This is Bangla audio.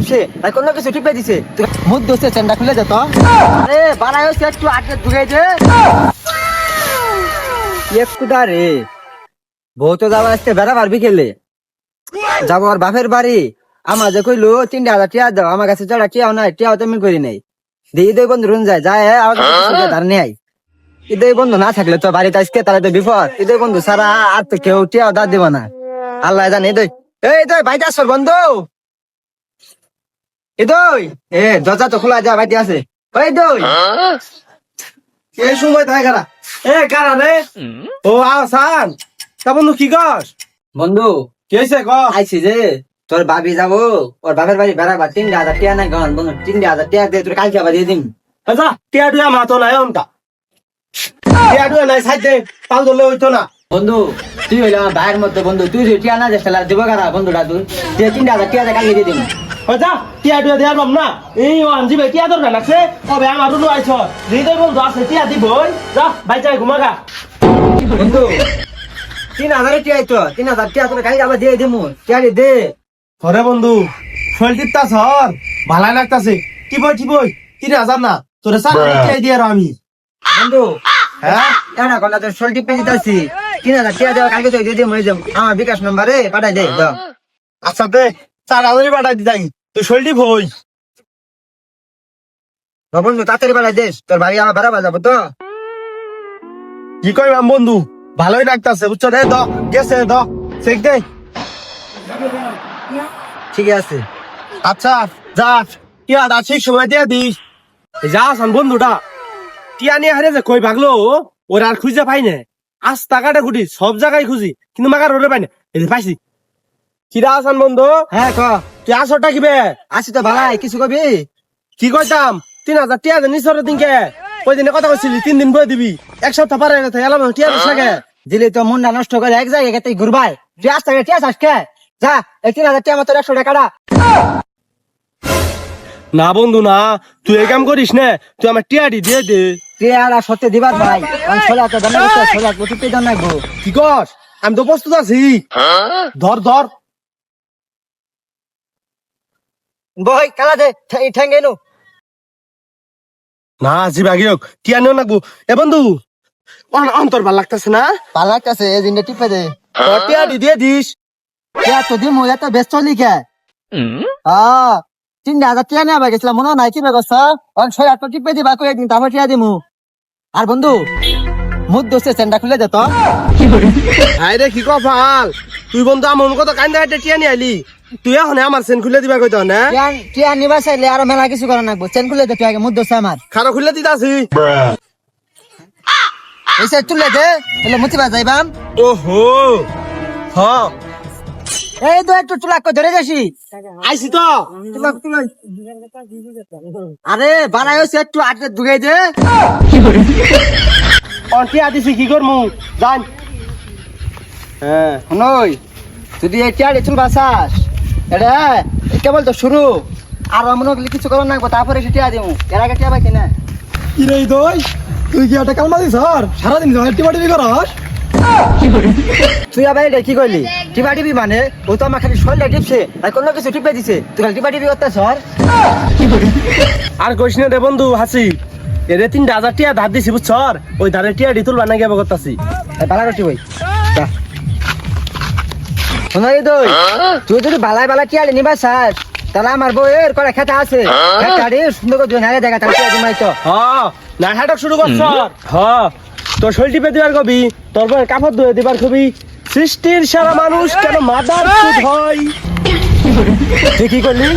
টিপছে আর কিছু টিপে দিছে। মুখ দোষে চেন্ডা খুলে যেত আরে বাড়াই একটু আটকে ঢুকে যে রে। বউ তো আজকে বেড়া পারবি খেলে যাব আর বাপের বাড়ি। আমার যে কইলো, তিনটা হাজার টিয়া দাও, আমার কাছে চড়া টিয়াও নাই, টিয়াও তেমন করি নাই। দিয়ে দুই বন্ধু রুন যায় যায় আমার কাছে ধার নেই ঈদের বন্ধু না থাকলে তো বাড়িতে আজকে তাহলে তো বিপদ। ঈদের বন্ধু সারা আর তো কেউ টিয়াও দাঁত দিব না। আল্লাহ জানে এই এই দই ভাইতে আসর বন্ধু। এই দই। এ দরজা তো খোলা যা ভাইতে আছে। ওই দই। এই সময় তাই কারা এ কারা রে? ও আসান তা বন্ধু কি কস? বন্ধু কি হয়েছে ক? আইছি যে তোর ভাবি যাব। ওর বাপের বাড়ি বেড়াবা তিনটা হাজার টিয়া নাই গন বন্ধু তিনটা হাজার টিয়া দিয়ে তোর কালকে আবার দিয়ে দিন আচ্ছা টিয়া টুয়া মাতো নাই অমটা টিয়া টুয়া নাই সাইড দে পাল ধরলে হইতো না। বন্ধু তুই হইলে আমার ভাইয়ের মধ্যে বন্ধু তুই টিয়া না যাস দিব কারা বন্ধুটা তুই? তিনটা হাজার টিয়া দিয়ে কালকে দিয়ে দিন টিয়া টুয়া দেওয়ার পাম না? এই আনজি ভাই টিয়া দরকার লাগছে কবে আমার রুনু আইছ? হৃদয় বন্ধু আছে টিয়া দিবই। যা ভাই যাই ঘুমাগা বন্ধু তিন হাজার টিয়া তো তিন হাজার টিয়া তোর কালকে আবার দিয়ে দিমু টিয়া দে হরে বন্ধু শৈল টিপতা সর ভালাই লাগতাছে। টিপই টিপই তিন হাজার না তোরে সাত টিয়া দিয়ে আর আমি। বন্ধু হ্যাঁ? কেন কলা তোর সোলটি পেয়ে দিতেছি। তিন হাজার টিয়া দেওয়া কালকে তো দিয়ে দিমু আমার বিকাশ নম্বরে পাঠাই দে। আচ্ছা দে। চার হাজারই পাঠাই দিতাই তুই। শৈল টিপ হই বন্ধু তাড়াতাড়ি পাঠাই দিস তোর বেড়াবা যাব তো। কি কইবাম বন্ধু? ভালোই লাগতাছে বুঝছ? রে দ, গেছে, দ। চেক দে। ঠিক আছে। আচ্ছা যা। টিয়াটা ঠিক সময় দিয়ে দিস যা আসান বন্ধুটা। টিয়া নিয়ে হারে যে কই ভাগলো ওর আর খুঁজে পাই না। আজ টাকাটা খুঁটি সব জায়গায় খুঁজি, কিন্তু মাগার ওরে পাই না। পাইছি। কিরা আসান বন্ধু? হ্যাঁ ক। তুই আসরটা কিবে আসি তো ভালাই কিছু কবি? কি কইতাম? তিন হাজার টিয়া দেন নিচরের দিনকে। ওই দিনে কথা কইছিলি তিন দিন বই দিবি। এক সপ্তাহ পারে গেছে এলাম টিয়া লাগে দিলে তো মনটা নষ্ট করে এক জায়গায় গেতে ঘুরবাই। তুই আস টাকা টিয়া চাস কে? যা এই তিন হাজার টিয়া মতো একশো টাকাটা না বন্ধু না তুই এই কাম করিস না তুই আমার টিয়াটি দিয়ে দে। টিয়া আর সত্যি দিবার ভাই আমি ছোলা তো জানা ছোলা প্রতিটি জানাব কি কর আমি তো প্রস্তুত আছি। ধর ধর। বই খেলা দে ঠেঙ্গে নু। না জি বাগি হোক টিয়া নিও নাকবো। এ বন্ধু অন- অন্তর ভালো লাগতেছে না? পালাক আছে এই দিনটা টিপে দে। তোর টিয়াটি দিয়ে দিস। টিয়া তো দিমু এত ব্যস্ত লিখে। হ্যাঁ তিন হাজার টিয়া নিয়ে আবার গেছিলাম মনে হয় নাই কি অন ছয় আট টিপে দিবা কই একদিন তারপর টিয়া দিমু আর বন্ধু মুখ দোষে চেন্ডা খুলে যেত হাই রে কি কপাল তুই বন্ধু আমার কত কান্দা কাটে টিয়া নিয়ে আইলি। তুই এখন আমার সেন খুলে দিবা কইতো না? টিয়া নিবা চাইলে আরও মেলা কিছু করা লাগবো চেন খুলে দে তুই আগে মুখ দোষে আমার খারা খুলে দিতাছি এসে তুলে দে। তাহলে মুতিবা যাইবাম ওহো হ। এই তো একটু চুলাক ধরে যাসি আইছি তো। আরে হচ্ছে একটু আটকে ঢুকে দে। টিয়া দিছি কি করমু? জান। হ্যাঁ নই যদি এই চুল বাসাস এটা কেবল তো শুরু। আর মনে করলে কিছু করার নাকবো তারপরে টিয়া দিমু। এর আগে টিয়া পাইছি না। কি রে দই তুই কি একটা কালমা দিস আর সারাদিন টিপা টিপি করস? তুই আবার এটা কি করলি টিপা টিপি মানে ও তো আমার খালি শরীরটা টিপছে আর কোনো কিছু টিপে দিছে। তুই খালি টিপা টিপি করতে আর কইস না রে বন্ধু হাসি। এরে তিনটা হাজার টিয়া ধার দিছি বুঝছর ওই ধারে টিয়া করছি বই শোনাই দই তুই যদি বালাই বালা টিয়াড়ি নিবা স্যার তাহলে আমার বউয়ের করে খেতা আছে। খেতাড়ি সুন্দর করে দুই দেখা তাহলে টিয়া দিমাই তো। হ নাটক শুরু হ তোর শৈল টিপে দিবার কবি তোর বউয়ের কাপড় ধুয়ে দিবার কবি। সৃষ্টির সারা মানুষ কেন মাদার হয়? তুই কি করলি?